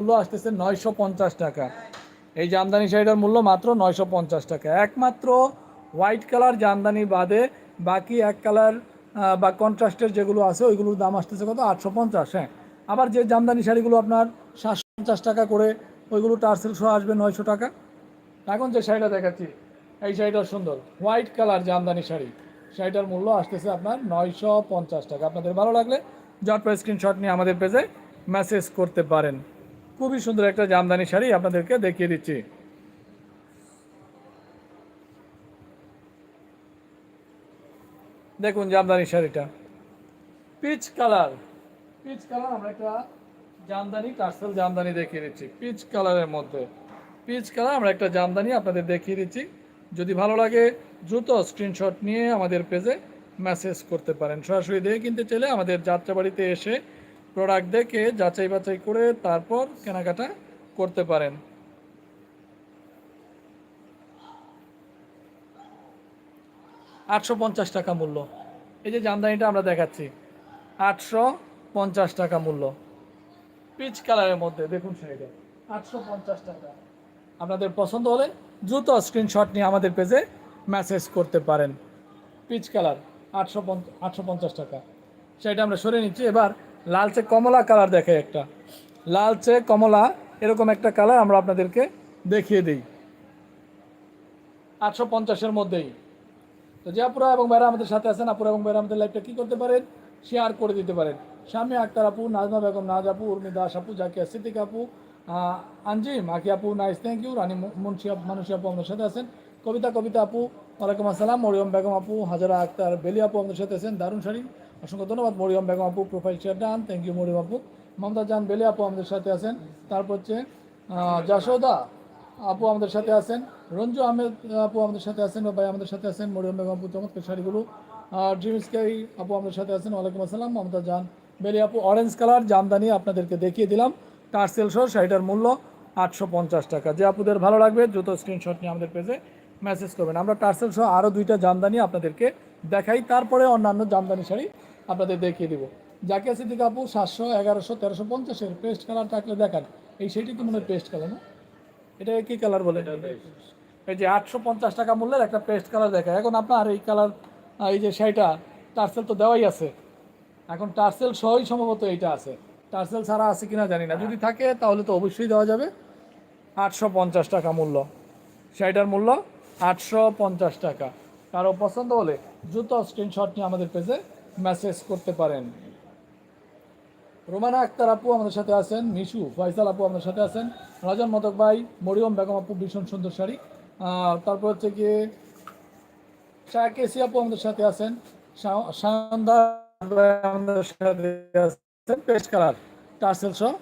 মূল্য আসতেছে নয়শো পঞ্চাশ টাকা। এই জামদানি শাড়িটার মূল্য মাত্র নয়শো পঞ্চাশ টাকা। একমাত্র হোয়াইট কালার জামদানি বাদে বাকি এক কালার বা কন্ট্রাস্টের যেগুলো আছে, ওইগুলোর দাম আসতেছে কত? আটশো পঞ্চাশ হ্যাঁ। আবার যে জামদানি শাড়িগুলো আপনার সাতশো পঞ্চাশ টাকা করে, ওইগুলো টার্সেল সহ আসবে নয়শো টাকা। এখন যে শাড়িটা দেখাচ্ছি, এই শাড়িটা সুন্দর। White colour Jamdani sari. শাড়িটার মূল্য আসতেছে আপনার নয়শো পঞ্চাশ টাকা। আপনাদের ভালো লাগলে জট পে স্ক্রিনশট নিয়ে আমাদের পেজে মেসেজ করতে পারেন। খুবই সুন্দর একটা জামদানি শাড়ি আপনাদেরকে দেখিয়ে দিচ্ছি। দেখুন জামদানি শাড়িটা। Peach colour. পিচ কালার আমরা একটা জামদানি, টার্সেল জামদানি দেখিয়ে দিচ্ছি। পিচ কালারের মধ্যে। পিচ কালার আমরা একটা জামদানি আপনাদের দেখিয়ে দিচ্ছি। যদি ভালো লাগে, দ্রুত স্ক্রিনশট নিয়ে আমাদের পেজে মেসেজ করতে পারেন। সরাসরি দেখে কিনতে চাইলে আমাদের যাত্রাবাড়িতে এসে প্রোডাক্ট দেখে যাচাই বাছাই করে তারপর কেনাকাটা করতে পারেন। আটশো পঞ্চাশ টাকা মূল্য। এই যে জামদানিটা আমরা দেখাচ্ছি, আটশো পঞ্চাশ টাকা মূল্য। পিচ কালারের মধ্যে, দেখুন শাড়িটা, আটশো পঞ্চাশ টাকা। আপনাদের পছন্দ হলে দ্রুত স্ক্রিনশট নিয়ে আমাদের পেজে মেসেজ করতে পারেন। পিচ কালার আটশো আটশো পঞ্চাশ টাকা। সেটা আমরা সরে নিচ্ছি, এবার লালচে কমলা কালার দেখে একটা। লালচে, কমলা, এরকম একটা কালার আমরা আপনাদেরকে দেখিয়ে দিই। আটশো পঞ্চাশের মধ্যেই। তো যে আপুরা এবং ভাইরা আমাদের সাথে আছেন, আপুরা এবং ভাইরা আমাদের লাইভটা কী করতে পারেন? শেয়ার করে দিতে পারেন। স্বামী আক্তার আপু, নাজমা বেগম, নাজ আপু, উর্মি দাস আপু, জাকিয়া সিদ্দিক আপু আঞ্জিম আকি আপু, nice thank you Rani Munshi Manushi আপু আমাদের সাথে আছেন। কবিতা কবিতা আপু, ওয়ালাইকুম আসসালাম, মরিয়ম বেগম আপু, হাজারা আক্তার বেলি আপু আমাদের সাথে আছেন, দারুণ শাড়ি। অসংখ্য ধন্যবাদ মরিয়ম বেগম আপু, profile share done thank you Mariam আপু। মমতা জান বেলি আপু আমাদের সাথে আছেন। তারপর হচ্ছে যশোদা আপু আমাদের সাথে আছেন। রঞ্জু আহমেদ আপু আমাদের সাথে আছেন ভাই আমাদের সাথে আছেন। মরিয়ম বেগম আপু, চমৎকার শাড়িগুলো। আর ড্রিম স্কাই আপু আমাদের সাথে আছেন। ওয়ালাইকুম আসসালাম মমতা জান বেলি আপু। অরেঞ্জ কালার জামদানি আপনাদেরকে দেখিয়ে দিলাম। টার্সেল সহ শাড়িটার মূল্য আটশো পঞ্চাশ টাকা। যে আপুদের ভালো লাগবে, দ্রুত স্ক্রিনশট নিয়ে আমাদের পেজে মেসেজ করবেন। আমরা টার্সেল সহ আরও দুইটা জামদানি আপনাদেরকে দেখাই। তারপরে অন্যান্য জামদানি শাড়ি আপনাদের দেখিয়ে দিব। জাকিয়া সিদ্দিক আপু সাতশো এগারোশো তেরোশো পঞ্চাশের পেস্ট কালার থাকলে দেখান। এই সেটি তো মনে হয় পেস্ট কালার না? এটা কী কালার বলে? এই যে আটশো পঞ্চাশ টাকা মূল্যের একটা পেস্ট কালার দেখা এখন আপনার এই কালার এই যে শাড়িটা টার্সেল তো দেওয়াই আছে। এখন টার্সেল সহই সম্ভবত এইটা আছে। টার্সেল ছাড়া আছে কিনা জানি না। যদি থাকে তাহলে তো অবশ্যই দেওয়া যাবে। আটশো পঞ্চাশ টাকা মূল্য। শাড়িটার মূল্য আটশো পঞ্চাশ টাকা। কারও পছন্দ হলে দ্রুত স্ক্রিনশট নিয়ে আমাদের পেজে মেসেজ করতে পারেন। রোমানা আক্তার আপু আমাদের সাথে আছেন, মিশু ফয়সাল আপু আমাদের সাথে আছেন, রাজন মতক ভাই, মরিয়ম বেগম আপু, ভীষণ সুন্দর শাড়ি। তারপর হচ্ছে গিয়ে শাহ কেসি আপু আমাদের সাথে আছেন সা- আমাদের সাথে আছেন, পেস্ট কালার, টার্সেল সহ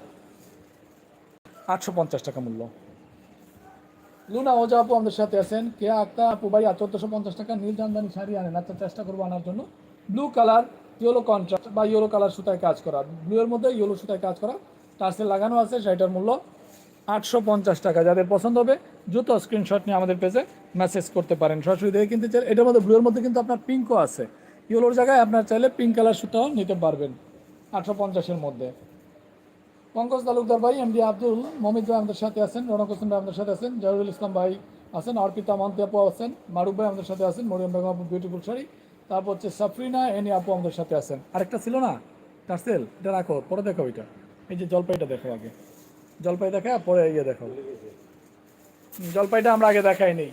আটশো পঞ্চাশ টাকা মূল্য। লুনা ওজা আপু আমাদের সাথে আছেন, কে আক্তার আপু ভাই চোদ্দোশো পঞ্চাশ টাকা নীল জামদানি শাড়ি আনেন আচ্ছা চেষ্টা করব আনার জন্য। ব্লু কালার ইয়েলো কন্ট্রাস্ট বা ইয়েলো কালার সুতায় কাজ করা। ব্লু এর মধ্যে ইয়েলো সুতায় কাজ করা। টার্সেল লাগানো আছে শাড়িটার মূল্য আটশো পঞ্চাশ টাকা। যাদের পছন্দ হবে, দ্রুত স্ক্রিনশট নিয়ে আমাদের পেজে মেসেজ করতে পারেন। সরাসরি দেখে কিনতে চাই এটার মধ্যে ব্লুয়ের মধ্যে কিন্তু আপনার পিঙ্কও আছে। ইয়েলোর জায়গায় আপনার চাইলে পিঙ্ক কালার সুতাও নিতে পারবেন আটশো পঞ্চাশের মধ্যে। পঙ্কজ তালুকদার ভাই এমডি আব্দুল মমিদ ভাই আমাদের সাথে আছেন, রনক হোসেন ভাই আমাদের সাথে আছেন জাহরুল ইসলাম ভাই আছেন, অর্পিতা মন্তি আপু আছেন, মারুফ ভাই আমাদের সাথে আছেন, মরিয়ম বেগম বিউটিফুল শাড়ি তারপর হচ্ছে সাফরিনা এনি আপু আমাদের সাথে আছেন। আরেকটা ছিল না? টার্সেল, এটা রাখো, পরে দেখো ওইটা এই যে জলপাইটা দেখো আগে। জলপাই দেখা, পরে ইয়ে দেখো। জলপাইটা আমরা আগে দেখাই নেই।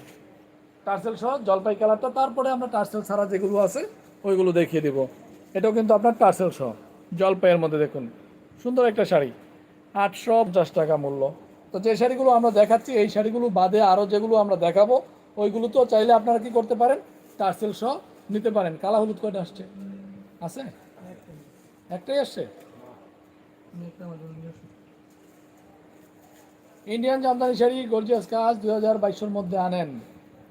টার্সেল সহ জলপাই কালারটা, তারপরে আমরা টার্সেল ছাড়া যেগুলো আছে, ওইগুলো দেখিয়ে দিব। এটাও কিন্তু আপনার টার্সেল সহ। জলপাইয়ের মধ্যে দেখুন, সুন্দর একটা শাড়ি। আটশো পঞ্চাশ টাকা মূল্য। তো যে শাড়িগুলো আমরা দেখাচ্ছি, এই শাড়িগুলো বাদে আরও যেগুলো আমরা দেখাবো, ওইগুলো তো চাইলে আপনারা কি করতে পারেন? টার্সেল সহ নিতে পারেন। কালা হলুদ কয়টা আসছে? আছে? একটাই আসছে? ইন্ডিয়ান জামদানি শাড়ি গর্জিয়াস কাজ দুই হাজার বাইশের মধ্যে আনেন।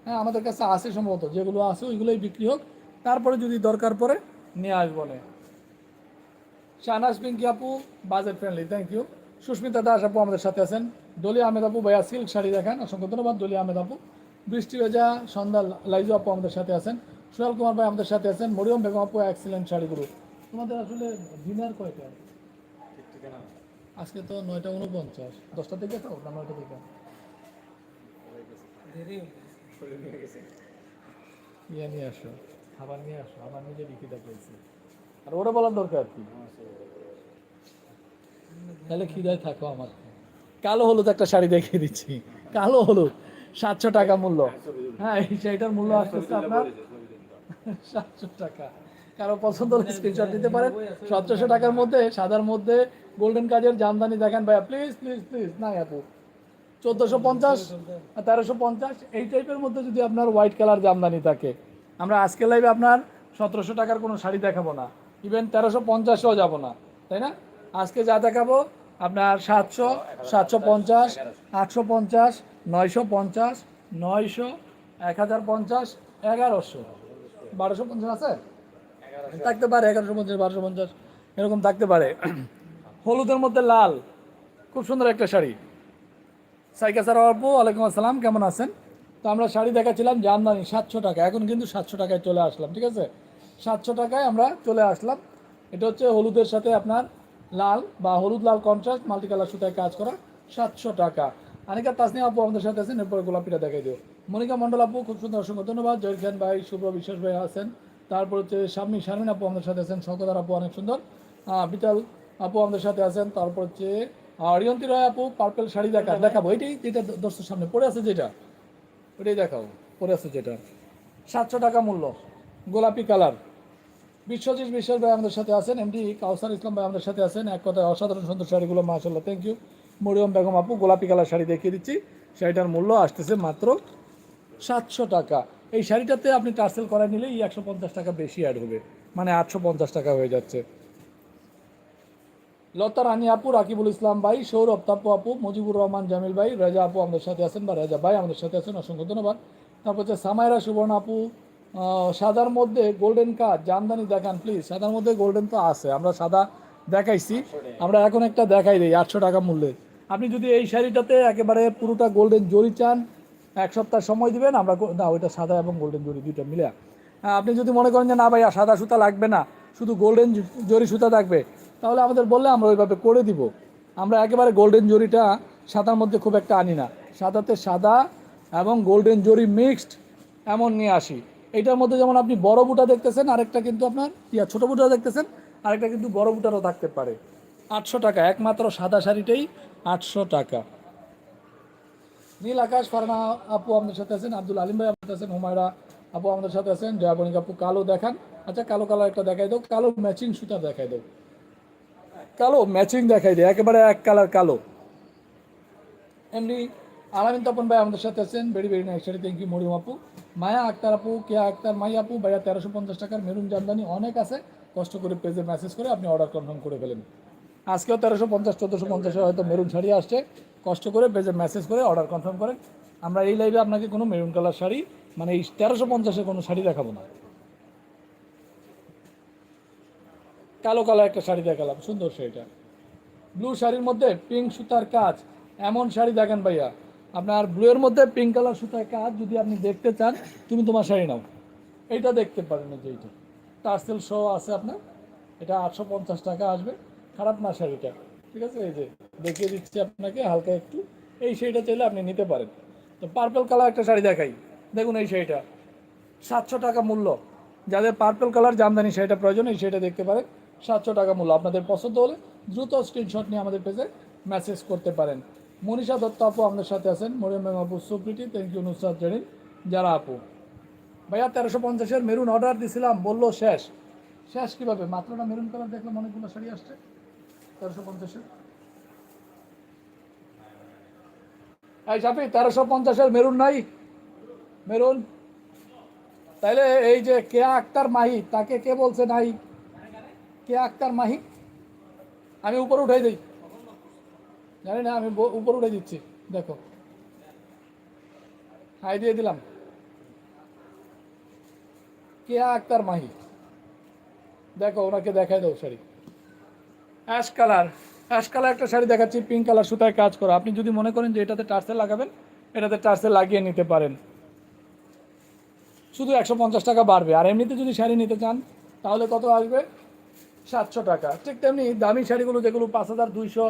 হ্যাঁ আমাদের কাছে আছে সম্ভবত। যেগুলো আছে, ওইগুলোই বিক্রি হোক। তারপরে যদি দরকার পড়ে, নিয়ে আসব না। শাহনাজ পিঙ্কি আপু budget friendly thank you Sushmita Das আপু আমাদের সাথে আছেন। দলি আহমেদ আপু, ভাইয়া সিল্ক শাড়ি দেখেন। অসংখ্য ধন্যবাদ দলি আহমেদ আপু। বৃষ্টি ভেজা, সন্ধ্যা লাইজু আপু আমাদের সাথে আছেন। সোহেল কুমার ভাই আমাদের সাথে আছেন। মরিয়ম বেগম আপু এক্সিলেন্ট শাড়িগুলো তোমাদের আসলে ডিনার কয়টা আজকে তো নয়টা উনপঞ্চাশ। দশটা থেকে তো না নয়টা থেকে? ইয়ে নিয়ে আসো খাবার নিয়ে আসো আমার নিজে বিক্রিটা পেয়েছি আর ওরা বলার দরকার কি? তাহলে খিদায় থাকো আমার। কালো হলুদ একটা শাড়ি দেখিয়ে দিচ্ছি। কালো হলুদ সাতশো টাকা মূল্য। হ্যাঁ এই শাড়িটার মূল্য আসতেছে আপনার সাতশো টাকা। কারও পছন্দ হলে স্ক্রিনশট দিতে পারেন। সতেরোশো টাকার মধ্যে, সাদার মধ্যে গোল্ডেন কাজের জামদানি দেখেন ভাইয়া। প্লিজ প্লিজ প্লিজ না আপু চোদ্দোশো পঞ্চাশ তেরোশো পঞ্চাশ, এই টাইপের মধ্যে যদি আপনার হোয়াইট কালার জামদানি থাকে। আমরা আজকে লাইভে আপনার সতেরোশো টাকার কোনো শাড়ি দেখাবো না। ইভেন তেরোশো পঞ্চাশেও যাব না। তাই না? আজকে যা দেখাবো, আপনার সাতশো সাতশো পঞ্চাশ, আটশো পঞ্চাশ, নয়শো পঞ্চাশ, নয়শো, এক হাজার পঞ্চাশ, এগারোশো। বারোশো পঞ্চাশ আছে? থাকতে পারে এগারোশো পঞ্চাশ, বারোশো পঞ্চাশ, এরকম থাকতে পারে। হলুদের মধ্যে লাল, খুব সুন্দর একটা শাড়ি। সাইকা স্যার আপু ওয়ালাইকুম আসসালাম, কেমন আছেন? তো আমরা শাড়ি দেখাচ্ছিলাম জামদানি, সাতশো টাকা। এখন কিন্তু সাতশো টাকায় চলে আসলাম, ঠিক আছে? সাতশো টাকায় আমরা চলে আসলাম। এটা হচ্ছে হলুদের সাথে আপনার লাল বা হলুদ লাল কন্ট্রাস্ট মাল্টি কালার সুতায় কাজ করা সাতশো টাকা। আনিকা তাসনিয়া আপু আমাদের সাথে আছেন, এরপরে গোলাপিটা দেখাই দিও। মনিকা মন্ডল আপু খুব সুন্দর অসংখ্য ধন্যবাদ। জহির খান ভাই শুভ্র বিশ্বাস ভাই আছেন। তারপর হচ্ছে স্বামী শারমিন আপু আমাদের সাথে আছেন। শঙ্কদার আপু অনেক সুন্দর। বিতাল আপু আমাদের সাথে আছেন। তারপর হচ্ছে আহ, রিয়ন্তি রায় আপু পার্পেল শাড়ি দেখা দেখাবো। এটাই যেটা দর্শকের সামনে পড়ে আছে যেটা ওটাই দেখাও পড়ে আছে যেটা। সাতশো টাকা মূল্য। গোলাপি কালার। বিশ্বজিৎ বিশ্বাস ভাই আমাদের সাথে আছেন। এমডি কাউসার ইসলাম ভাই আমাদের সাথে আছেন। এক কথায় অসাধারণ সুন্দর শাড়িগুলো মাশাল্লাহ থ্যাংক ইউ মরিয়ম বেগম আপু গোলাপি কালার শাড়ি দেখিয়ে দিচ্ছি। শাড়িটার মূল্য আসতেছে মাত্র সাতশো টাকা। এই শাড়িটাতে আপনি টার্সেল করায় নিলেই একশো পঞ্চাশ টাকা বেশি অ্যাড হবে। মানে আটশো পঞ্চাশ টাকা হয়ে যাচ্ছে। লতা রানী আপু, রাকিবুল ইসলাম ভাই, সৌরভ তাপ্পু আপু, মুজিবুর রহমান, জামিল ভাই, রাজা আপু আমাদের সাথে আছেন বা রাজা ভাই আমাদের সাথে আছেন, অসংখ্য ধন্যবাদ। তারপর হচ্ছে সামাইরা সুবর্ণ আপু সাদার মধ্যে গোল্ডেন কাজ জামদানি দেখান প্লিজ সাদার মধ্যে গোল্ডেন তো আছে, আমরা সাদা দেখাইছি। আমরা এখন একটা দেখাই দিই, আটশো টাকা মূল্যে। আপনি যদি এই শাড়িটাতে একেবারে পুরোটা গোল্ডেন জরি চান এক সপ্তাহ সময় দিবেন আমরা না ওইটা সাদা এবং গোল্ডেন জরি দুইটা মিলে হ্যাঁ, আপনি যদি মনে করেন যে না ভাই আর সাদা সুতা লাগবে না শুধু গোল্ডেন জরি সুতা থাকবে তাহলে আমাদের বললে আমরা ওইভাবে করে দিব। আমরা একেবারে গোল্ডেন জরিটা সাদার মধ্যে খুব একটা আনি না। সাদাতে সাদা এবং গোল্ডেন জরি মিক্সড এমন নিয়ে আসি। এটার মধ্যে যেমন আপনি বড় বুটা দেখতেছেন আরেকটা কিন্তু আপনার ইয়া ছোটো বুটা দেখতেছেন আরেকটা কিন্তু বড় বুটারও থাকতে পারে। আটশো টাকা একমাত্র সাদা শাড়িটাই আটশো টাকা। নীল আকাশ ফারনা আপু আমাদের সাথে আছেন, আব্দুল আলিম ভাই আমাদের আছেন, হুমায়রা আপু আমাদের সাথে আছেন জয়াবনিক আপু কালো দেখান। আচ্ছা কালো কালার একটা দেখাই দাও, কালো ম্যাচিং সুতা দেখাই দাও। কালো ম্যাচিং দেখাই দেয় একেবারে এক কালার কালো। এমনি আলামিন তপন ভাই আমাদের সাথে আছেন very very nice thank you Mariam আপু। মায়া আক্তার আপু কেয়া আক্তার মাই আপু, ভাইয়া তেরোশো পঞ্চাশ টাকার মেরুন জামদানি অনেক আছে, কষ্ট করে পেজে মেসেজ করে আপনি অর্ডার কনফার্ম করে ফেলেন। আজকেও তেরোশো পঞ্চাশ, চোদ্দোশো পঞ্চাশে হয়তো মেরুন শাড়ি আসছে। কষ্ট করে পেজে মেসেজ করে অর্ডার কনফার্ম করেন আমরা এই লাইভে আপনাকে কোনো মেরুন কালার শাড়ি মানে এই তেরোশো পঞ্চাশে কোনো শাড়ি দেখাবো না। কালো কালার একটা শাড়ি দেখালাম, সুন্দর শাড়িটা। ব্লু শাড়ির মধ্যে পিঙ্ক সুতার কাজ, এমন শাড়ি দেখেন ভাইয়া। আপনার ব্লুয়ের মধ্যে পিঙ্ক কালার সুতার কাজ যদি আপনি দেখতে চান, তুমি তোমার শাড়ি নাও। এইটা দেখতে পারেন যে এইটা। টার্সেল শো আছে আপনার। এটা আটশো পঞ্চাশ টাকা আসবে। খারাপ না শাড়িটা। ঠিক আছে? এই যে দেখিয়ে দিচ্ছি আপনাকে হালকা একটু। এই শাড়িটা চাইলে আপনি নিতে পারেন। তো পার্পেল কালার একটা শাড়ি দেখাই। দেখুন এই শাড়িটা। সাতশো টাকা মূল্য। যাদের পার্পল কালার জামদানি শাড়িটা প্রয়োজন, এই শাড়িটা দেখতে পারেন। সাতশো টাকা মূল্য। আপনাদের পছন্দ হলে দ্রুত স্ক্রিনশট নিয়ে আমাদের পেজে মেসেজ করতে পারেন। মনীষা দত্ত আপু আমাদের সাথে আছেন। মরিয়ম আপু সুপ্রিটি থ্যাংক ইউ নুসরাত জারিন যারা আপু। ভাইয়া, তেরোশো পঞ্চাশের মেরুন অর্ডার দিছিলাম। বলল শেষ। শেষ কীভাবে? মাত্রটা মেরুন কালার দেখলাম অনেকগুলো শাড়ি আসছে? তেরোশো পঞ্চাশের। এই সাপি তেরোশো পঞ্চাশের মেরুন নাই? মেরুন? তাইলে এই যে কে আক্তার মাহি, তাকে কে বলছে নাই? কে আক্তার মাহি? আমি উপরে উঠাই দিই। জানি না, আমি উপরে উঠে দিচ্ছি। দেখো। হাই দিয়ে দিলাম। কে আক্তার মাহি? দেখো, ওনাকে দেখাই দাও sari ash colour. Ash colour একটা শাড়ি দেখাচ্ছি, পিঙ্ক কালার সুতায় কাজ করা। আপনি যদি মনে করেন যে এটাতে টার্সেল লাগাবেন, এটাতে টার্সেল লাগিয়ে নিতে পারেন। শুধু একশো পঞ্চাশ টাকা বাড়বে। আর এমনিতে যদি শাড়ি নিতে চান, তাহলে কত আসবে? সাতশো টাকা। ঠিক তেমনি দামি শাড়িগুলো, যেগুলো পাঁচ হাজার, দুইশো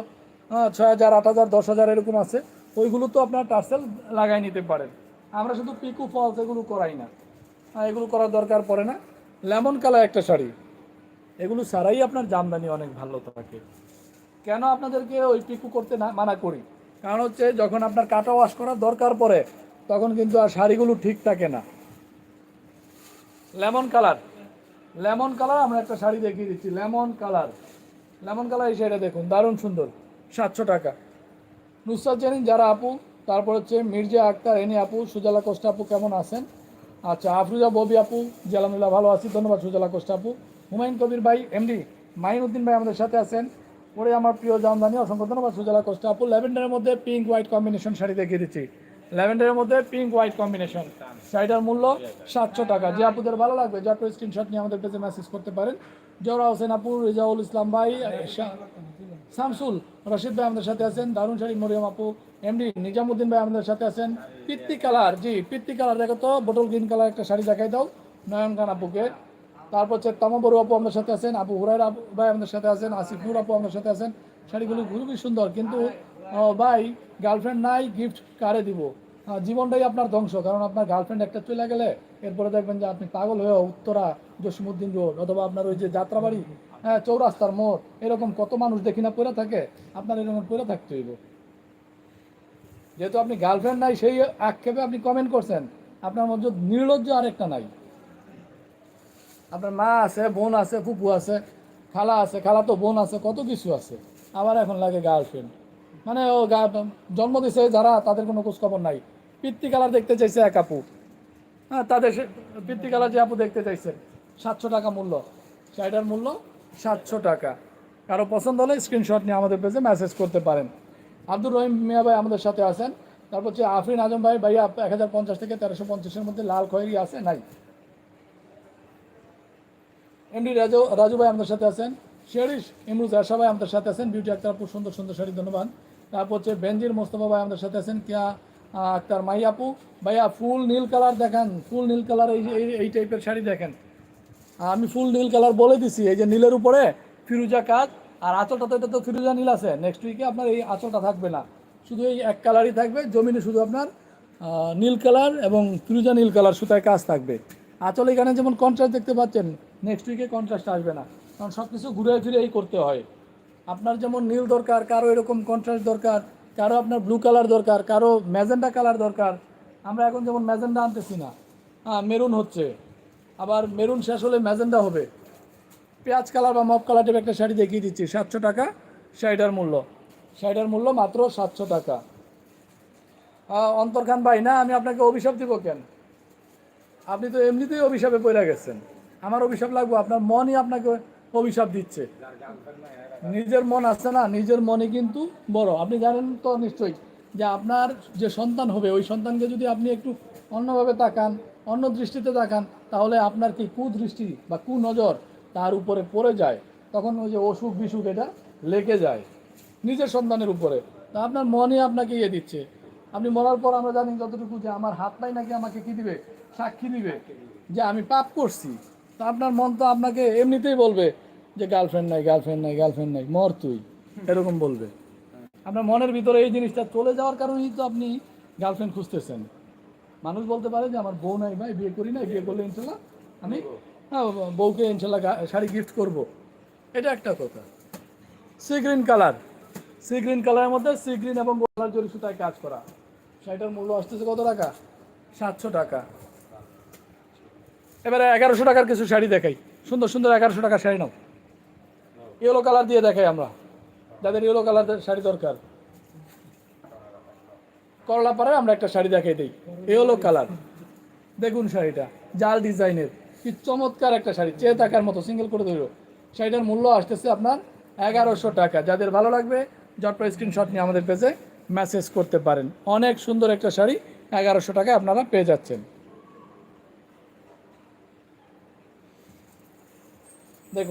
ছয় হাজার, আট হাজার, দশ হাজার এরকম আছে, ওইগুলো তো আপনার টার্সেল লাগাই নিতে পারেন। আমরা শুধু পিকু ফলস এগুলো করাই না। এগুলো করার দরকার পড়ে না। লেমন কালার একটা শাড়ি। এগুলো ছাড়াই আপনার জামদানি অনেক ভালো থাকে। কেন আপনাদেরকে ওই পিকু করতে না মানা করি? কারণ হচ্ছে যখন আপনার কাটা ওয়াশ করার দরকার পড়ে, তখন কিন্তু আর শাড়িগুলো ঠিক থাকে না। লেমন কালার লেমন কালার আমরা একটা শাড়ি দেখিয়ে দিচ্ছি লেমন কালার লেমন কালার এই শাড়িটা দেখুন, দারুণ সুন্দর, সাতশো টাকা। নুসরাত জানিন, যারা আপু, তারপর হচ্ছে মির্জা আক্তার, এনি আপু, সুজালা কোস্টা আপু কেমন আছেন? আচ্ছা আফরুজা ববি আপু জি আলহামদুলিল্লাহ ভালো আছি, ধন্যবাদ সুজালা কোস্টা আপু। হুমায়ুন কবির ভাই এমডি মাইন উদ্দিন ভাই আমাদের সাথে আছেন। ওরে আমার প্রিয় জামদানি অসংখ্য ধন্যবাদ, সুজালা কোস্টা আপু। ল্যাভেন্ডারের মধ্যে পিঙ্ক হোয়াইট কম্বিনেশন শাড়ি দেখিয়ে দিচ্ছি। ল্যাভেন্ডারের মধ্যে পিঙ্ক হোয়াইট কম্বিনেশন শাড়িটার মূল্য সাতশো টাকা। যে আপুদের ভালো লাগবে, যে যত স্ক্রিনশট নিয়ে আমাদের পেজে মেসেজ করতে পারেন। জোরা হোসেন আপু, রেজাউল ইসলাম ভাই শামসুল রশিদ ভাই আমাদের সাথে আছেন। দারুণ শাড়ি, মরিয়ম আপু এমডি নিজামুদ্দিন ভাই আমাদের সাথে আছেন। পিত্তি কালার, জি, পিত্তি কালার দেখো তো বোটল গ্রিন কালার একটা শাড়ি দেখাই দাও। নয়ন খান আপুকে। তারপর হচ্ছে তমা আপু আমাদের সাথে আছেন আপু হুরাইর আপু ভাই আমাদের সাথে আছেন আসিফুর আপু আমাদের সাথে আছেন। শাড়িগুলো খুবই সুন্দর, কিন্তু ভাই গার্লফ্রেন্ড নাই গিফট কারে দিব? জীবনটাই আপনার ধ্বংস, কারণ আপনার গার্লফ্রেন্ড একটা চলে গেলে এরপরে দেখবেন যে আপনি পাগল হয়ে উত্তরা জসিমুদ্দিন রোড অথবা আপনার ওই যে যাত্রাবাড়ি হ্যাঁ চৌরাস্তার মোড়, এরকম কত মানুষ দেখি না পড়ে থাকে, আপনার এরকম পড়ে থাকতে হইব। যেহেতু আপনি গার্লফ্রেন্ড নাই, সেই আক্ষেপে আপনি কমেন্ট করছেন, আপনার মধ্যে নির্লজ্জ আরেকটা নাই। আপনার মা আছে, বোন আছে ফুপু আছে, খালা আছে, খালা তো বোন আছে, কত কিছু আছে। আবার এখন লাগে গার্লফ্রেন্ড মানে ও জন্ম দিছে যারা, তাদের কোনো খোঁজখবর নাই। পিতৃ কালার দেখতে চাইছে এক আপু। হ্যাঁ তাদের সে- পিতৃ কালার যে আপু দেখতে চাইছে, সাতশো টাকা মূল্য। শাড়িটার মূল্য সাতশো টাকা। কারও পছন্দ হলে স্ক্রিনশট নিয়ে আমাদের পেজে মেসেজ করতে পারেন। আব্দুর রহিম মিয়া ভাই আমাদের সাথে আছেন। তারপর হচ্ছে আফরিন আজম ভাই, ভাইয়া এক হাজার পঞ্চাশ থেকে তেরোশো পঞ্চাশের মধ্যে লাল খয়েরি আছে, নাই? এমডি রাজু রাজু ভাই আমাদের সাথে আছেন শেরিশ ইমরুজ আশা ভাই আমাদের সাথে আছেন বিউটি আক্তার আপু সুন্দর সুন্দর শাড়ি, ধন্যবাদ। তারপর হচ্ছে বেঞ্জির মোস্তফা ভাই আমাদের সাথে আছেন কিয়া আক্তার মাই আপু। ভাইয়া, ফুল নীল কালার দেখান, ফুল নীল কালার এই, এই- এই টাইপের শাড়ি দেখেন। আমি ফুল নীল কালার বলে দিছি, এই যে নীলের উপরে ফিরুজা কাজ, আর আঁচলটা তো এটা তো ফিরুজা নীল আছে নেক্সট উইকে আপনার এই আঁচলটা থাকবে না। শুধু এই এক কালারই থাকবে, জমিনে শুধু আপনার নীল কালার এবং ফিরুজা নীল কালার সুতায় কাজ থাকবে। আঁচল এখানে যেমন কন্ট্রাস্ট দেখতে পাচ্ছেন নেক্সট উইকে কন্ট্রাস্ট আসবে না। কারণ সব কিছু ঘুরে ফিরে এই করতে হয়। আপনার যেমন নীল দরকার, কারও এরকম কন্ট্রাস্ট দরকার, কারও আপনার ব্লু কালার দরকার, কারও ম্যাজেন্ডা কালার দরকার। আমরা এখন যেমন ম্যাজেন্ডা আনতেছি না হ্যাঁ মেরুন হচ্ছে। আবার মেরুন শেষ হলে ম্যাজেন্ডা হবে। পেঁয়াজ কালার বা মপ কালার টাইপ একটা শাড়ি দেখিয়ে দিচ্ছি, সাতশো টাকা শাড়িটার মূল্য। শাড়িটার মূল্য মাত্র সাতশো টাকা। অন্তর খান ভাই, না, আমি আপনাকে অভিশাপ দিব কেন? আপনি তো এমনিতেই অভিশাপে পড়ে গেছেন। আমার অভিশাপ লাগবো, আপনার মনই আপনাকে অভিশাপ দিচ্ছে। নিজের মন আছে না, নিজের মনে কিন্তু বড়। আপনি জানেন তো নিশ্চয়ই যে আপনার যে সন্তান হবে, ওই সন্তানকে যদি আপনি একটু অন্যভাবে তাকান, অন্য দৃষ্টিতে তাকান, তাহলে আপনার কি কুদৃষ্টি বা কুনজর তার উপরে পড়ে যায়। তখন ওই যে অসুখ বিসুখ এটা লেগে যায় নিজের সন্তানের উপরে। তা আপনার মনই আপনাকে ইয়ে দিচ্ছে। আপনি মরার পর আমরা জানি যতটুকু যে আমার হাতটাই নাকি আমাকে কি দিবে? সাক্ষী দিবে যে আমি পাপ করছি। আপনার মন তো আপনাকে এমনিতেই বলবে যে গার্লফ্রেন্ড নাই গার্লফ্রেন্ড নাই গার্লফ্রেন্ড নাই, মর তুই। এরকম বলবে। আপনার মনের ভিতরে এই জিনিসটা চলে যাওয়ার কারণেই তো আপনি গার্লফ্রেন্ড খুঁজতেছেন। মানুষ বলতে পারে যে, আমার বউ নাই ভাই, বিয়ে করি নাই, বিয়ে করলে ইনশাল্লাহ আমি হ্যাঁ বউকে ইনশাল্লাহ শাড়ি গিফট করব। এটা একটা কথা। Sea green colour sea green কালারের মধ্যে সি গ্রিন এবং গোলার জরি সুতায় কাজ করা। শাড়িটার মূল্য আসতেছে কত টাকা? সাতশো টাকা। এবারে এগারোশো টাকার কিছু শাড়ি দেখাই। সুন্দর সুন্দর এগারোশো টাকার শাড়ি নাও। ইয়েলো কালার দিয়ে দেখাই আমরা। যাদের ইয়েলো কালার শাড়ি দরকার। করলা পারে আমরা একটা শাড়ি দেখাই দিই। ইয়েলো কালার দেখুন শাড়িটা, জাল ডিজাইনের। কি চমৎকার একটা শাড়ি। চেয়ে থাকার মতো সিঙ্গেল করে ধরো। শাড়িটার মূল্য আসতেছে আপনার এগারোশো টাকা। যাদের ভালো লাগবে জটপা স্ক্রিনশট নিয়ে আমাদের পেজে মেসেজ করতে পারেন। অনেক সুন্দর একটা শাড়ি, এগারোশো টাকায় আপনারা পেয়ে যাচ্ছেন।